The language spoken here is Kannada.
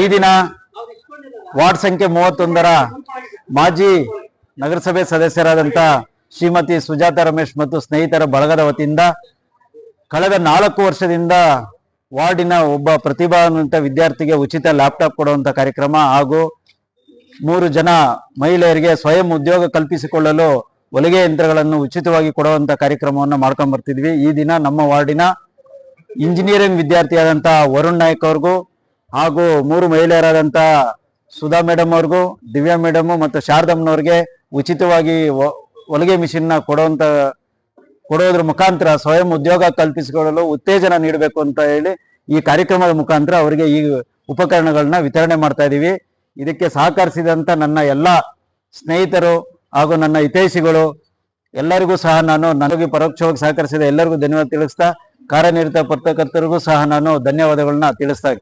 ಈ ದಿನ ವಾರ್ಡ್ ಸಂಖ್ಯೆ ಮೂವತ್ತೊಂದರ ಮಾಜಿ ನಗರಸಭೆ ಸದಸ್ಯರಾದಂತ ಶ್ರೀಮತಿ ಸುಜಾತಾ ರಮೇಶ್ ಮತ್ತು ಸ್ನೇಹಿತರ ಬಳಗದ ವತಿಯಿಂದ ಕಳೆದ ನಾಲ್ಕು ವರ್ಷದಿಂದ ವಾರ್ಡಿನ ಒಬ್ಬ ಪ್ರತಿಭಾವಂತ ವಿದ್ಯಾರ್ಥಿಗೆ ಉಚಿತ ಲ್ಯಾಪ್ಟಾಪ್ ಕೊಡುವಂತ ಕಾರ್ಯಕ್ರಮ ಹಾಗೂ ಮೂರು ಜನ ಮಹಿಳೆಯರಿಗೆ ಸ್ವಯಂ ಉದ್ಯೋಗ ಕಲ್ಪಿಸಿಕೊಳ್ಳಲು ಹೊಲಿಗೆ ಯಂತ್ರಗಳನ್ನು ಉಚಿತವಾಗಿ ಕೊಡುವಂತ ಕಾರ್ಯಕ್ರಮವನ್ನು ಮಾಡ್ಕೊಂಡ್ ಬರ್ತಿದ್ವಿ. ಈ ದಿನ ನಮ್ಮ ವಾರ್ಡಿನ ಇಂಜಿನಿಯರಿಂಗ್ ವಿದ್ಯಾರ್ಥಿಯಾದಂತ ವರುಣ್ ನಾಯಕ್ ಅವ್ರಿಗೂ ಹಾಗೂ ಮೂರು ಮಹಿಳೆಯರಾದಂತ ಸುಧಾ ಮೇಡಮ್ ಅವ್ರಿಗೂ, ದಿವ್ಯಾ ಮೇಡಮ್ ಮತ್ತು ಶಾರದಮ್ಮನವ್ರಿಗೆ ಉಚಿತವಾಗಿ ಹೊಲಿಗೆ ಮಿಷಿನ್ನ ಕೊಡುವಂತ, ಕೊಡೋದ್ರ ಮುಖಾಂತರ, ಸ್ವಯಂ ಉದ್ಯೋಗ ಕಲ್ಪಿಸಿಕೊಳ್ಳಲು ಉತ್ತೇಜನ ನೀಡಬೇಕು ಅಂತ ಹೇಳಿ ಈ ಕಾರ್ಯಕ್ರಮದ ಮುಖಾಂತರ ಅವರಿಗೆ ಈ ಉಪಕರಣಗಳನ್ನ ವಿತರಣೆ ಮಾಡ್ತಾ ಇದ್ದೀವಿ ಇದಕ್ಕೆ ಸಹಕರಿಸಿದಂತ ನನ್ನ ಎಲ್ಲ ಸ್ನೇಹಿತರು ಹಾಗೂ ನನ್ನ ಹಿತೈಷಿಗಳು ಎಲ್ಲರಿಗೂ ಸಹ ನಾನು ನನಗೆ ಪರೋಕ್ಷವಾಗಿ ಸಹಕರಿಸಿದ ಎಲ್ಲರಿಗೂ ಧನ್ಯವಾದ ತಿಳಿಸ್ತಾ, ಕಾರ್ಯನಿರತ ಪತ್ರಕರ್ತರಿಗೂ ಸಹ ನಾನು ಧನ್ಯವಾದಗಳನ್ನ ತಿಳಿಸ್ತಾ